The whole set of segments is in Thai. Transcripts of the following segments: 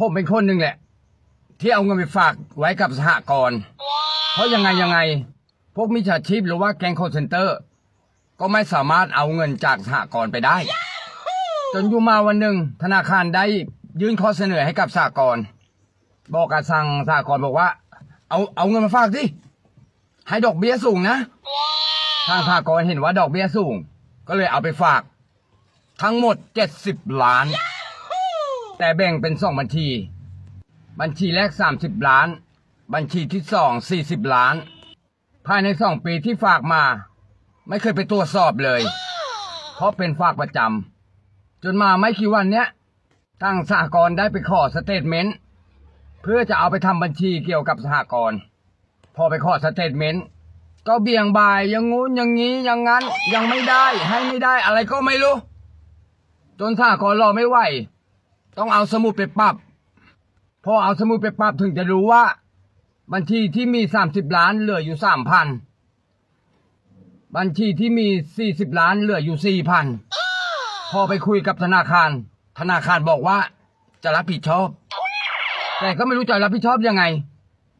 ผมเป็นคนหนึ่งแหละ ที่เอาเงินไปฝากไว้กับสหกรณ์เพราะยังไงยังไง พวกมิจฉาชีพหรือว่าแก๊งคอร์เซนเตอร์ ก็ไม่สามารถเอาเงินจากสหกรณ์ไปได้ จนอยู่มาวันหนึ่งธนาคารได้ยื่นข้อเสนอให้กับสหกรณ์บอกกับทางสหกรณ์บอกว่า เอาเอาเงินมาฝากสิให้ดอกเบี้ยสูงนะทางสหกรณ์เห็นว่าดอกเบี้ยสูง ก็เลยเอาไปฝาก ทั้งหมดเจ็ดสิบล้าน แต่แบ่งเป็นสองบัญชี บัญชีแรกสามสิบล้าน บัญชีที่สองสี่สิบล้าน ภายในสองปีที่ฝากมา ไม่เคยไปตรวจสอบเลย เพราะเป็นฝากประจำจนมาไม่กี่วันเนี้ยทางสหกรณ์ได้ไปขอสเตทเมนต์เพื่อจะเอาไปทำบัญชีเกี่ยวกับสหกรณ์พอไปขอสเตทเมนต์ก็เบี่ยงบ่ายยังงู้นอย่างนี้อย่างนั้นยังไม่ได้ให้ไม่ได้อะไรก็ไม่รู้ จนสหกรณ์รอไม่ไหว ต้องเอาสมุดไปปรับพอเอาสมุดไปปรับถึงจะรู้ว่า บัญชีที่มีสามสิบล้านเหลืออยู่สามพันบัญชีที่มีสี่สิบล้านเหลืออยู่สี่พันพอไปคุยกับธนาคาร ธนาคารบอกว่าจะรับผิดชอบ แต่ก็ไม่รู้จะรับผิดชอบยังไง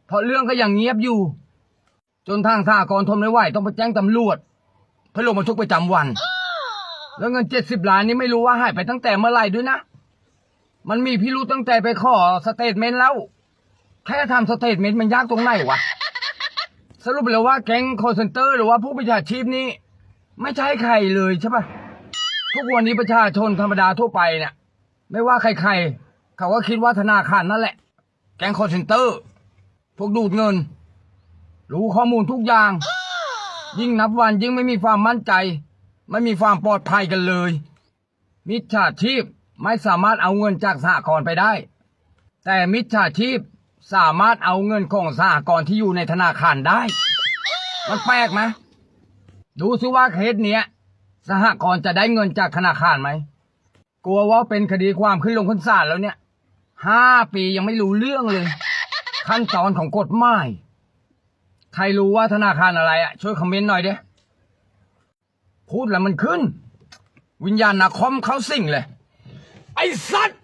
เพราะเรื่องก็ยังเงียบอยู่ จนทางสหกรทนไม่ไหวต้องไปแจ้งตำรวจเพื่อลงบันทึกประจำวัน แล้วเงินเจ็ดสิบล้านนี้ไม่รู้ว่าหายไปตั้งแต่เมื่อไหร่ด้วยนะ มันมีพิรุธตั้งแต่ไปขอสเตทเมนต์แล้ว แค่ทำสเตทเมนต์มันยากตรงไหนวะ สรุปเลยว่าแก๊งคอร์เซนเตอร์หรือว่าผู้ประชาชีพนี้ ไม่ใช่ใครเลยใช่ปะทุกวันนี้ประชาชนธรรมดาทั่วไปเนี่ยไม่ว่าใครๆ เขาก็คิดว่าธนาคารนั่นแหละ แก๊งคอร์เซนเตอร์ พวกดูดเงิน รู้ข้อมูลทุกอย่าง ยิ่งนับวันยิ่งไม่มีความมั่นใจ ไม่มีความปลอดภัยกันเลย มิจฉาชีพ ไม่สามารถเอาเงินจากสหกรณ์ไปได้ แต่มิจฉาชีพสามารถเอาเงินของสหกรณ์ที่อยู่ในธนาคารได้ มันแปลกไหมดูซิว่าเคสเนี้ยสหกรณ์จะได้เงินจากธนาคารไหม กลัวว่าเป็นคดีความขึ้นลงขึ้นศาลแล้วเนี่ยห้าปียังไม่รู้เรื่องเลย ขั้นตอนของกฎหมายใครรู้ว่าธนาคารอะไรอะ ช่วยคอมเมนต์หน่อยเด้พูดแล้วมันขึ้น วิญญาณนาคอมเขาสิ่งเลย ไอ้สัตว์